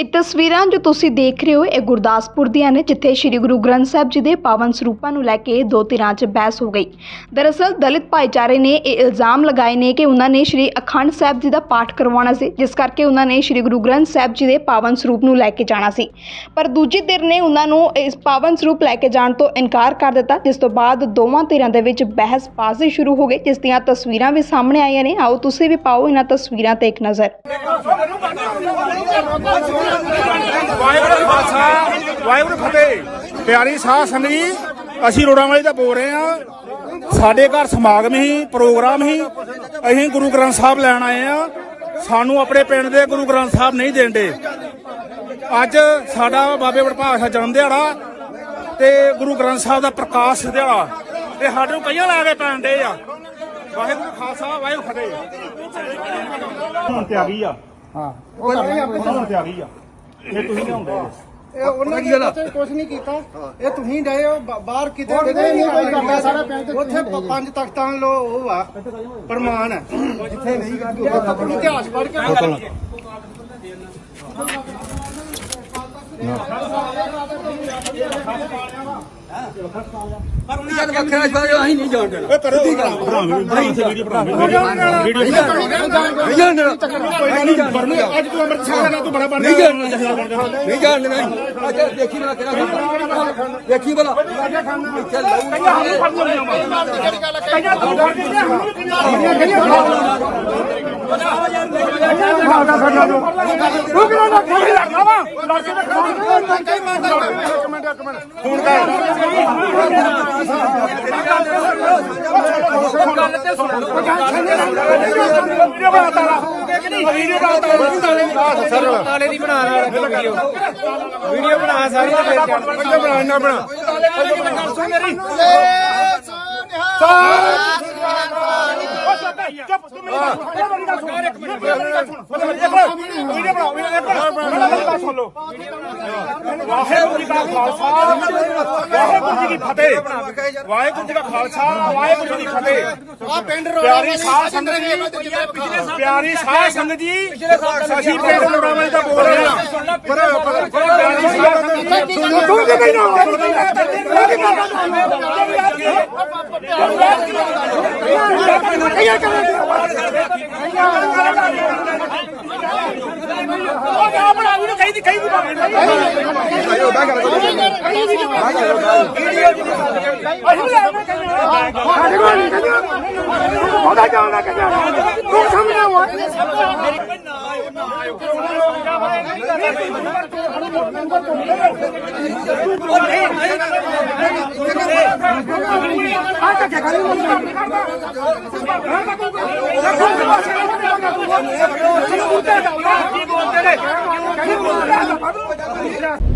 ਇਹ ਤਸਵੀਰਾਂ ਜੋ ਤੁਸੀਂ ਦੇਖ ਰਹੇ ਹੋ, ਇਹ ਗੁਰਦਾਸਪੁਰ ਦੀਆਂ ਨੇ, ਜਿੱਥੇ ਸ੍ਰੀ ਗੁਰੂ ਗ੍ਰੰਥ ਸਾਹਿਬ ਜੀ ਦੇ ਪਾਵਨ ਸਰੂਪਾਂ ਨੂੰ ਲੈ ਕੇ ਦੋ ਧਿਰਾਂ 'ਚ ਬਹਿਸ ਹੋ ਗਈ। ਦਰਅਸਲ ਦਲਿਤ ਭਾਈਚਾਰੇ ਨੇ ਇਹ ਇਲਜ਼ਾਮ ਲਗਾਏ ਨੇ ਕਿ ਉਹਨਾਂ ਨੇ ਸ੍ਰੀ ਅਖੰਡ ਸਾਹਿਬ ਜੀ ਦਾ ਪਾਠ ਕਰਵਾਉਣਾ ਸੀ, ਜਿਸ ਕਰਕੇ ਉਹਨਾਂ ਨੇ ਸ੍ਰੀ ਗੁਰੂ ਗ੍ਰੰਥ ਸਾਹਿਬ ਜੀ ਦੇ ਪਾਵਨ ਸਰੂਪ ਨੂੰ ਲੈ ਕੇ ਜਾਣਾ ਸੀ। ਪਰ ਦੂਜੀ ਧਿਰ ਨੇ ਉਹਨਾਂ ਨੂੰ ਇਸ ਪਾਵਨ ਸਰੂਪ ਲੈ ਕੇ ਜਾਣ ਤੋਂ ਇਨਕਾਰ ਕਰ ਦਿੱਤਾ, ਜਿਸ ਤੋਂ ਬਾਅਦ ਦੋਵਾਂ ਧਿਰਾਂ ਦੇ ਵਿੱਚ ਬਹਿਸ ਬਾਜ਼ੀ ਸ਼ੁਰੂ ਹੋ ਗਈ, ਜਿਸ ਦੀਆਂ ਤਸਵੀਰਾਂ ਵੀ ਸਾਹਮਣੇ ਆਈਆਂ ਨੇ। ਆਓ, ਤੁਸੀਂ ਵੀ ਪਾਓ ਇਹਨਾਂ ਤਸਵੀਰਾਂ ਤੇ ਇੱਕ ਨਜ਼ਰ। ਵਾਹਿਗੁਰੂ ਖਾਲਸਾ, ਵਾਹਿਗੁਰੂ ਫਤਿਹ। ਪਿਆਰੀ ਸਾਧ ਸੰਗਤ ਜੀ, ਅਸੀਂ ਰੋੜਾਂ ਦਾ ਬੋਲ ਰਹੇ ਆ ਸਾਡੇ ਘਰ ਸਮਾਗਮ ਹੀ, ਪ੍ਰੋਗਰਾਮ ਹੀ, ਅਸੀਂ ਗੁਰੂ ਗ੍ਰੰਥ ਸਾਹਿਬ ਲੈਣ ਆਏ ਆ ਸਾਨੂੰ ਆਪਣੇ ਪਿੰਡ ਦੇ ਗੁਰੂ ਗ੍ਰੰਥ ਸਾਹਿਬ ਨਹੀਂ ਦੇਣਦੇ ਅੱਜ ਸਾਡਾ ਬਾਬੇ ਵਡਭਾਗ ਦਾ ਜਨਮ ਦਿਹਾੜਾ ਤੇ ਗੁਰੂ ਗ੍ਰੰਥ ਸਾਹਿਬ ਦਾ ਪ੍ਰਕਾਸ਼ ਦਿਹਾੜਾ। ਤੇ ਸਾਡੇ ਨੂੰ ਕਈਆਂ ਲਾ ਕੇ ਪੈਂਦੇ ਆ। ਵਾਹਿਗੁਰੂ ਖਾਲਸਾ, ਵਾਹਿਗੁਰੂ ਫਤਿਹ। ਹੁਣ ਤੇ ਆ ਗਈ ਆ। ਹਾਂ। ਉਹ ਹੁਣ ਤੇ ਆ ਗਈ ਆ। ਇਹ ਤੁਸੀਂ ਲਿਆਉਂਦੇ ਆ ਇਹ ਉਹਨਾਂ ਨੇ ਉੱਥੇ ਕੁਝ ਨਹੀਂ ਕੀਤਾ। ਇਹ ਤੁਸੀਂ ਗਏ ਹੋ ਬ- ਬਾਹਰ ਕਿਤੇ ਕਿਤੇ ਨਹੀਂ ਕੋਈ ਕਰਦਾ ਸਾਰਾ ਪਿੰਡ ਉੱਥੇ ਪ- ਪੰਜ ਤਖਤਾਂ ਲੋ ਉਹ ਆ ਪ੍ਰਮਾਣ। ਹੈ ਜਿੱਥੇ ਨਹੀਂ ਕਰਦੇ ਇਤਿਹਾਸ ਪੜ੍ਹ ਕੇ ਜਦ ਵੱਖਰਾ ਸ਼ਾਇਦ ਅਸੀਂ ਨਹੀਂ ਜਾਣ ਦੇਣਾ ਬਣਾ ਵੀਡੀਓ ਨਹੀਂ ਜਾਣ ਦੇਣਾ ਨਹੀਂ ਜਾਣ ਦੇਣਾ ਅੱਜ ਤੂੰ ਅੰਮ੍ਰਿਤ ਛਕ ਲੈਣਾ ਤੂੰ ਬੜਾ ਬਣ ਨਹੀਂ ਜਾਣ ਦੇਣਾ ਨਹੀਂ ਜਾਣ ਦੇਣਾ ਅੱਛਾ ਦੇਖੀ ਬਲਾ ਕਿਹੜਾ ਖਾਂਦਾ ਦੇਖੀ ਬਲਾ ਇੱਥੇ ਲਾਊ ਫੋਨ ਵੀਡੀਓ ਬਣਾ ਤਾਲਾ ਵੀਡੀਓ ਬਣਾ ਤਾਲਾ ਤਾਲੇ ਦੀ ਬਣਾ ਵੀਡੀਓ ਵੀਡੀਓ ਬਣਾ ਸਾਰੀ ਤੇ ਫੇਰ ਬਣਾ ਨਾ ਬਣਾ ਮੇਰੀ ਚੁੱਪ ਤੂੰ ਮੇਰੀ ਗੱਲ ਸੁਣ ਮੇਰੀ ਗੱਲ ਸੁਣ ਵੀਡੀਓ ਬਣਾਓ ਵੀਡੀਓ ਬਣਾਓ ਸੁਣ ਲਓ। ਵਾਹਿਗੁਰੂ ਜੀ ਕਾ ਖਾਲਸਾ ਵਾਹਿਗੁਰੂ ਜੀ ਕੀ ਫਤਿਹ। ਵਾਹਿਗੁਰੂ ਜੀ ਕਾ ਖਾਲਸਾ ਵਾਹਿਗੁਰੂ ਜੀ ਕੀ ਫਤਿਹ। ਆ ਪਿੰਡ ਪਿਆਰੀ ਸਾਧ ਸੰਗਤ ਜੀ ਪਿਆਰੀ ਸਾਧ ਸੰਗਤ ਜੀ। ਅਸੀਂ ਪਿੰਡ ਰੋੜਾਵਾਂ ਦਾ ਬੋਲ ਰਹੇ ਹਾਂ। ਪਰ ਪਿਆਰੀ ਸਾਧ ਸੰਗਤ ਜੀ। ਤੂੰ ਕਿ ਨਹੀਂ ਨਾ ਉਹ ਜਾ ਬਣਾ ਵੀਡੀਓ ਕਹੀ ਦੀ ਕਹੀ ਦੀ ਉਹਦਾ ਜਾਣਾ ਕੀ ਬੋਲਦੇ ਨੇ ਕੀ ਬੋਲਦੇ ਨੇ